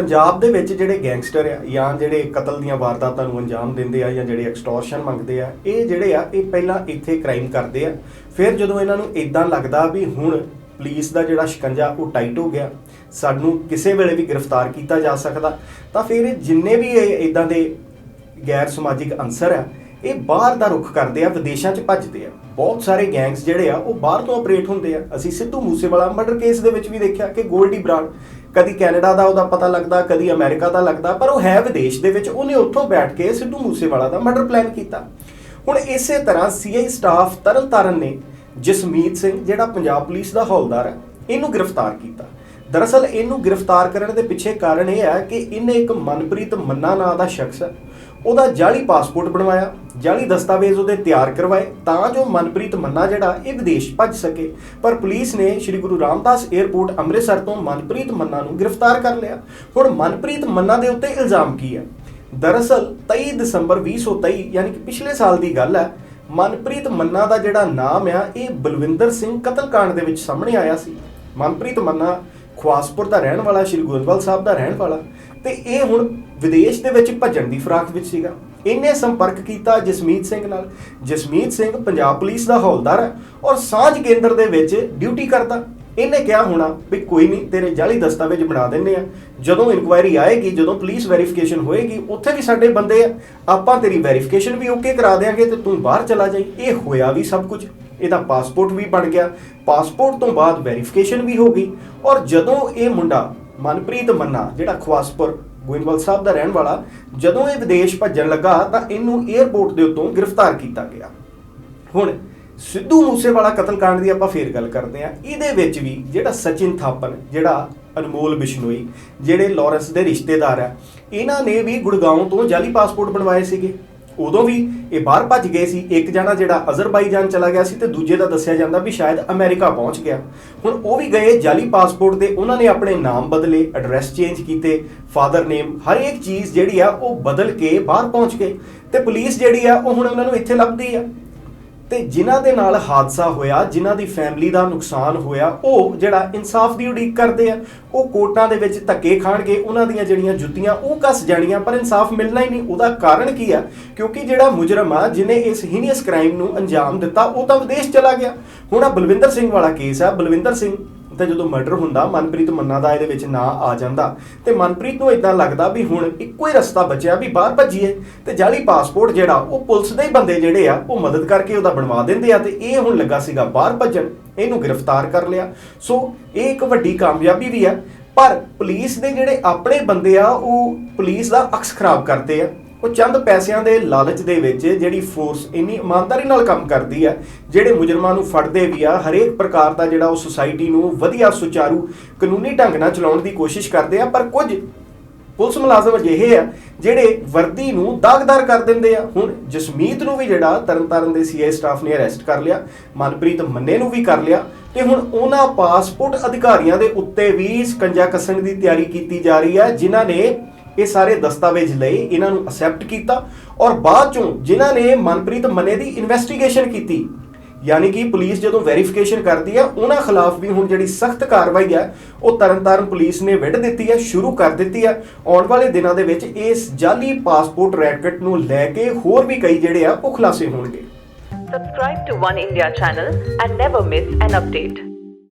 ਪੰਜਾਬ ਦੇ ਵਿੱਚ ਜਿਹੜੇ ਗੈਂਗਸਟਰ ਆ, ਜਾਂ ਜਿਹੜੇ ਕਤਲ ਦੀਆਂ ਵਾਰਦਾਤਾਂ ਨੂੰ ਅੰਜਾਮ ਦਿੰਦੇ ਆ, ਜਾਂ ਜਿਹੜੇ ਐਕਸਟੋਰਸ਼ਨ ਮੰਗਦੇ ਆ, ਇਹ ਜਿਹੜੇ ਆ, ਇਹ ਪਹਿਲਾਂ ਇੱਥੇ ਕ੍ਰਾਈਮ ਕਰਦੇ ਆ। ਫਿਰ ਜਦੋਂ ਇਹਨਾਂ ਨੂੰ ਇਦਾਂ ਲੱਗਦਾ ਵੀ ਹੁਣ ਪੁਲਿਸ ਦਾ ਜਿਹੜਾ ਸ਼ਿਕੰਜਾ, ਉਹ ਟਾਈਟ ਹੋ ਗਿਆ, ਸਾਨੂੰ ਕਿਸੇ ਵੇਲੇ ਵੀ ਗ੍ਰਿਫਤਾਰ ਕੀਤਾ ਜਾ ਸਕਦਾ, ਤਾਂ ਫਿਰ ਇਹ ਜਿੰਨੇ ਵੀ ਇਹ ਇਦਾਂ ਦੇ ਗੈਰ ਸਮਾਜਿਕ ਅੰਸਰ ਆ, ਇਹ ਬਾਹਰ ਦਾ ਰੁਖ ਕਰਦੇ ਆ, ਵਿਦੇਸ਼ਾਂ 'ਚ ਭੱਜਦੇ ਆ। ਬਹੁਤ ਸਾਰੇ ਗੈਂਗਸ ਜਿਹੜੇ ਆ, ਉਹ ਬਾਹਰ ਤੋਂ ਆਪਰੇਟ ਹੁੰਦੇ ਆ। ਅਸੀਂ ਸਿੱਧੂ ਮੂਸੇਵਾਲਾ ਮਰਡਰ ਕੇਸ ਦੇ ਵਿੱਚ ਵੀ ਦੇਖਿਆ ਕਿ ਗੋਲਡੀ ਬ੍ਰਾਂਡ ਕਦੀ ਕੈਨੇਡਾ ਦਾ ਉਹਦਾ ਪਤਾ ਲੱਗਦਾ, ਕਦੀ ਅਮਰੀਕਾ ਦਾ ਲੱਗਦਾ, ਪਰ ਉਹ ਹੈ ਵਿਦੇਸ਼ ਦੇ ਵਿੱਚ, ਉਹਨੇ ਉੱਥੋਂ ਬੈਠ ਕੇ ਸਿੱਧੂ ਮੂਸੇਵਾਲਾ ਦਾ ਮਰਡਰ ਪਲਾਨ ਕੀਤਾ। ਹੁਣ ਇਸੇ ਤਰ੍ਹਾਂ ਸੀਆਈ ਸਟਾਫ ਤਰਨਤਾਰਨ ਨੇ ਜਸਮੀਤ ਸਿੰਘ, ਜਿਹੜਾ ਪੰਜਾਬ ਪੁਲਿਸ ਦਾ ਹੌਲਦਾਰ ਹੈ, ਇਹਨੂੰ ਗ੍ਰਿਫਤਾਰ ਕੀਤਾ। ਦਰਅਸਲ ਇਹਨੂੰ ਗ੍ਰਿਫਤਾਰ ਕਰਨ ਦੇ ਪਿੱਛੇ ਕਾਰਨ ਇਹ ਹੈ ਕਿ ਇਹਨੇ ਇੱਕ ਮਨਪ੍ਰੀਤ ਮੰਨਾ ਨਾਂ ਦਾ ਸ਼ਖਸ ਹੈ ਉਹਦਾ ਜਾਲੀ ਪਾਸਪੋਰਟ ਬਣਵਾਇਆ, ਜਾਲੀ ਦਸਤਾਵੇਜ਼ ਉਹਦੇ ਤਿਆਰ ਕਰਵਾਏ, ਤਾਂ ਜੋ ਮਨਪ੍ਰੀਤ ਮੰਨਾ ਜਿਹੜਾ ਇਹ ਵਿਦੇਸ਼ ਭੱਜ ਸਕੇ। ਪਰ ਪੁਲਿਸ ਨੇ ਸ੍ਰੀ ਗੁਰੂ ਰਾਮਦਾਸ 에ਅਰਪੋਰਟ ਅੰਮ੍ਰਿਤਸਰ ਤੋਂ ਮਨਪ੍ਰੀਤ ਮੰਨਾ ਨੂੰ ਗ੍ਰਿਫਤਾਰ ਕਰ ਲਿਆ। ਹੁਣ ਮਨਪ੍ਰੀਤ ਮੰਨਾ ਦੇ ਉੱਤੇ ਇਲਜ਼ਾਮ ਕੀ ਹੈ? ਦਰਅਸਲ 23 ਦਸੰਬਰ 2023 ਯਾਨੀ ਕਿ ਪਿਛਲੇ ਸਾਲ ਦੀ ਗੱਲ ਹੈ, ਮਨਪ੍ਰੀਤ ਮੰਨਾ ਦਾ ਜਿਹੜਾ ਨਾਮ ਆ, ਇਹ ਬਲਵਿੰਦਰ ਸਿੰਘ ਕਤਲकांड ਦੇ ਵਿੱਚ ਸਾਹਮਣੇ ਆਇਆ ਸੀ। ਮਨਪ੍ਰੀਤ ਮੰਨਾ ਖਵਾਸਪੁਰ ਦਾ ਰਹਿਣ ਵਾਲਾ, ਸ਼੍ਰੀ ਗੁਰਦਵਾਲ ਸਾਹਿਬ ਦਾ ਰਹਿਣ ਵਾਲਾ। ਤੇ ਇਹ ਹੁਣ ਵਿਦੇਸ਼ ਦੇ ਵਿੱਚ ਭੱਜਣ ਦੀ ਫਰਾਕ ਵਿੱਚ ਸੀਗਾ। ਇਹਨੇ ਸੰਪਰਕ ਕੀਤਾ ਜਸਮੀਤ ਸਿੰਘ ਨਾਲ। ਜਸਮੀਤ ਸਿੰਘ ਪੰਜਾਬ ਪੁਲਿਸ ਦਾ ਹੌਲਦਾਰ ਹੈ ਔਰ ਸਾਂਝ ਕੇਂਦਰ ਦੇ ਵਿੱਚ ਡਿਊਟੀ ਕਰਦਾ। ਇਹਨੇ ਕਿਹਾ ਹੋਣਾ ਵੀ ਕੋਈ ਨਹੀਂ, ਤੇਰੇ ਜਾਲੀ ਦਸਤਾਵੇਜ਼ ਬਣਾ ਦਿੰਨੇ ਆ। ਜਦੋਂ ਇਨਕੁਆਇਰੀ ਆਏਗੀ, ਜਦੋਂ ਪੁਲਿਸ ਵੈਰੀਫਿਕੇਸ਼ਨ ਹੋਏਗੀ, ਉੱਥੇ ਵੀ ਸਾਡੇ ਬੰਦੇ ਆ। ਆਪਾਂ ਤੇਰੀ ਵੈਰੀਫਿਕੇਸ਼ਨ ਵੀ ਓਕੇ ਕਰਾ ਦੇਾਂਗੇ ਤੇ ਤੂੰ ਬਾਹਰ ਚਲਾ ਜਾਈ। ਇਹ ਹੋਇਆ ਵੀ ਸਭ ਕੁਝ। ਇਹਦਾ ਪਾਸਪੋਰਟ ਵੀ ਬਣ ਗਿਆ। ਪਾਸਪੋਰਟ ਤੋਂ ਬਾਅਦ ਵੈਰੀਫਿਕੇਸ਼ਨ ਵੀ ਹੋ ਗਈ। ਔਰ ਜਦੋਂ ਇਹ ਮੁੰਡਾ ਮਨਪ੍ਰੀਤ ਮੰਨਾ, ਜਿਹੜਾ ਖਵਾਸਪੁਰ ਗੋਇੰਦਵਾਲ ਸਾਹਿਬ ਦਾ ਰਹਿਣ ਵਾਲਾ, ਜਦੋਂ ਇਹ ਵਿਦੇਸ਼ ਭੱਜਣ ਲੱਗਾ ਤਾਂ ਇਹਨੂੰ 에ਅਰਪੋਰਟ ਦੇ ਉੱਤੋਂ ਗ੍ਰਿਫਤਾਰ ਕੀਤਾ ਗਿਆ। ਹੁਣ ਸਿੱਧੂ ਮੂਸੇਵਾਲਾ ਕਤਲकांड ਦੀ ਆਪਾਂ ਫੇਰ ਗੱਲ ਕਰਦੇ ਆ ਇਹਦੇ ਵਿੱਚ ਵੀ ਜਿਹੜਾ ਸਚਿਨ ਥਾਪਨ, ਜਿਹੜਾ ਅਨਮੋਲ ਬਿਸ਼ਨੋਈ, ਜਿਹੜੇ ਲਾਰੈਂਸ ਦੇ ਰਿਸ਼ਤੇਦਾਰ ਆ, ਇਹਨਾਂ ਨੇ ਵੀ ਗੁੜਗਾਉਂ ਤੋਂ ਜਾਲੀ ਪਾਸਪੋਰਟ ਬਣਵਾਏ ਸੀਗੇ। ਉਦੋਂ ਵੀ ਇਹ ਬਾਹਰ ਭੱਜ ਗਏ ਸੀ। ਇੱਕ ਜਣਾ ਜਿਹੜਾ ਅਜ਼ਰਬਾਈਜਾਨ ਚਲਾ ਗਿਆ ਸੀ ਤੇ ਦੂਜੇ ਦਾ ਦੱਸਿਆ ਜਾਂਦਾ ਵੀ ਸ਼ਾਇਦ ਅਮਰੀਕਾ ਪਹੁੰਚ ਗਿਆ। ਹੁਣ ਉਹ ਵੀ ਗਏ ਜਾਲੀ ਪਾਸਪੋਰਟ ਦੇ ਉਹਨਾਂ ਨੇ ਆਪਣੇ ਨਾਮ ਬਦਲੇ, ਐਡਰੈਸ ਚੇਂਜ ਕੀਤੇ, ਫਾਦਰ ਨੇਮ, ਹਰ ਇੱਕ ਚੀਜ਼ ਜਿਹੜੀ ਆ ਉਹ ਬਦਲ ਕੇ ਬਾਹਰ ਪਹੁੰਚ ਗਏ। ਤੇ ਪੁਲਿਸ ਜਿਹੜੀ ਆ, ਉਹ ਹੁਣ ਉਹਨਾਂ ਨੂੰ ਇੱਥੇ ਲੱਭਦੀ ਆ। ਤੇ ਜਿਨ੍ਹਾਂ ਦੇ ਨਾਲ ਹਾਦਸਾ ਹੋਇਆ, ਜਿਨ੍ਹਾਂ ਦੀ ਫੈਮਿਲੀ ਦਾ ਨੁਕਸਾਨ ਹੋਇਆ, ਉਹ ਜਿਹੜਾ ਇਨਸਾਫ ਦੀ ਉਡੀਕ ਕਰਦੇ ਆ, ਉਹ ਕੋਰਟਾਂ ਦੇ ਵਿੱਚ ਧੱਕੇ ਖਾਣਗੇ, ਉਹਨਾਂ ਦੀਆਂ ਜਿਹੜੀਆਂ ਜੁੱਤੀਆਂ, ਉਹ ਕੱਸ ਜਾਣੀਆਂ, ਪਰ ਇਨਸਾਫ ਮਿਲਣਾ ਹੀ ਨਹੀਂ। ਉਹਦਾ ਕਾਰਨ ਕੀ ਆ? ਕਿਉਂਕਿ ਜਿਹੜਾ ਮੁਜਰਮ ਆ ਜਿਨੇ ਇਸ ਹੀਨੀਅਸ ਕ੍ਰਾਈਮ ਨੂੰ ਅੰਜਾਮ ਦਿੱਤਾ, ਉਹ ਤਾਂ ਵਿਦੇਸ਼ ਚਲਾ ਗਿਆ। ਹੁਣ ਆ ਬਲਵਿੰਦਰ ਸਿੰਘ ਵਾਲਾ ਕੇਸ ਆ। ਬਲਵਿੰਦਰ ਸਿੰਘ ਤੇ ਜਦੋਂ ਮਰਡਰ ਹੁੰਦਾ, ਮਨਪ੍ਰੀਤ ਮੰਨਾ ਦਾ ਇਹਦੇ ਵਿੱਚ ਨਾਂ ਆ ਜਾਂਦਾ। ਤੇ ਮਨਪ੍ਰੀਤ ਨੂੰ ਇਦਾਂ ਲੱਗਦਾ ਵੀ ਹੁਣ ਇੱਕੋ ਹੀ ਰਸਤਾ ਬਚਿਆ ਵੀ ਬਾਹਰ ਭੱਜੀਏ ਤੇ ਜਾਲੀ ਪਾਸਪੋਰਟ ਜਿਹੜਾ, ਉਹ ਪੁਲਿਸ ਦੇ ਹੀ ਬੰਦੇ ਜਿਹੜੇ ਆ, ਉਹ ਮਦਦ ਕਰਕੇ ਉਹਦਾ ਬਣਵਾ ਦਿੰਦੇ ਆ ਤੇ ਇਹ ਹੁਣ ਲੱਗਾ ਸੀਗਾ ਬਾਹਰ ਭੱਜਣ। ਇਹਨੂੰ ਗ੍ਰਿਫਤਾਰ ਕਰ ਲਿਆ। ਸੋ ਇਹ ਇੱਕ ਵੱਡੀ ਕਾਮਯਾਬੀ ਵੀ ਆ, ਪਰ ਪੁਲਿਸ ਦੇ ਜਿਹੜੇ ਆਪਣੇ ਬੰਦੇ ਆ, ਉਹ ਪੁਲਿਸ ਦਾ ਅਕਸ ਖਰਾਬ ਕਰਦੇ ਆ। ਉਹ ਚੰਦ ਪੈਸਿਆਂ ਦੇ ਲਾਲਚ ਦੇ ਵਿੱਚ ਜਿਹੜੀ ਫੋਰਸ ਇੰਨੀ ਇਮਾਨਦਾਰੀ ਨਾਲ ਕੰਮ ਕਰਦੀ ਆ, ਜਿਹੜੇ ਮੁਜਰਮਾਂ ਨੂੰ ਫੜਦੇ ਵੀ ਆ, ਹਰੇਕ ਪ੍ਰਕਾਰ ਦਾ ਜਿਹੜਾ ਉਹ ਸੁਸਾਇਟੀ ਨੂੰ ਵਧੀਆ ਸੁਚਾਰੂ, ਕਾਨੂੰਨੀ ਢੰਗ ਨਾਲ ਚਲਾਉਣ ਦੀ ਕੋਸ਼ਿਸ਼ ਕਰਦੇ ਆ, ਪਰ ਕੁਝ ਪੁਲਿਸ ਮੁਲਾਜ਼ਮ ਅਜਿਹੇ ਆ, ਜਿਹੜੇ ਵਰਦੀ ਨੂੰ ਦਾਗਦਾਰ ਕਰ ਦਿੰਦੇ ਆ। ਹੁਣ ਜਸਮੀਤ ਨੂੰ ਵੀ ਜਿਹੜਾ ਤਰਨਤਾਰਨ ਦੇ ਸੀਆਈ ਸਟਾਫ ਨੇ ਅਰੈਸਟ ਕਰ ਲਿਆ, ਮਨਪ੍ਰੀਤ ਮੰਨੇ ਨੂੰ ਵੀ ਕਰ ਲਿਆ, ਤੇ ਹੁਣ ਉਹਨਾਂ ਪਾਸਪੋਰਟ ਅਧਿਕਾਰੀਆਂ ਦੇ ਉੱਤੇ ਵੀ ਸਕੰਜਾ ਕੱਸਣ ਦੀ ਤਿਆਰੀ ਕੀਤੀ ਜਾ ਰਹੀ ਹੈ ਜਿਨ੍ਹਾਂ ਨੇ ਇਹ ਸਾਰੇ ਦਸਤਾਵੇਜ਼ ਲਏ ਇਹਨਾਂ ਨੂੰ ਅਸੈਪਟ ਕੀਤਾ ਔਰ ਬਾਅਦ ਚੋਂ ਜਿਨ੍ਹਾਂ ਨੇ ਮਨਪ੍ਰੀਤ ਮਨੇ ਦੀ ਇਨਵੈਸਟੀਗੇਸ਼ਨ ਕੀਤੀ, ਯਾਨੀ ਕਿ ਪੁਲਿਸ ਜਦੋਂ ਵੈਰੀਫਿਕੇਸ਼ਨ ਕਰਦੀ ਹੈ, ਉਹਨਾਂ ਖਿਲਾਫ ਵੀ ਹੁਣ ਜਿਹੜੀ ਸਖਤ ਕਾਰਵਾਈ ਹੈ, ਉਹ ਤਰਨਤਾਰਨ ਪੁਲਿਸ ਨੇ ਵਿੱਢ ਦਿੱਤੀ ਹੈ, ਸ਼ੁਰੂ ਕਰ ਦਿੱਤੀ ਹੈ ਆਉਣ ਵਾਲੇ ਦਿਨਾਂ ਦੇ ਵਿੱਚ ਇਸ ਜਾਲੀ ਪਾਸਪੋਰਟ ਰੈਕਟ ਨੂੰ ਲੈ ਕੇ ਹੋਰ ਵੀ ਕਈ ਜਿਹੜੇ ਆ, ਉਹ ਖੁਲਾਸੇ ਹੋਣਗੇ Subscribe to One India channel and never miss an update.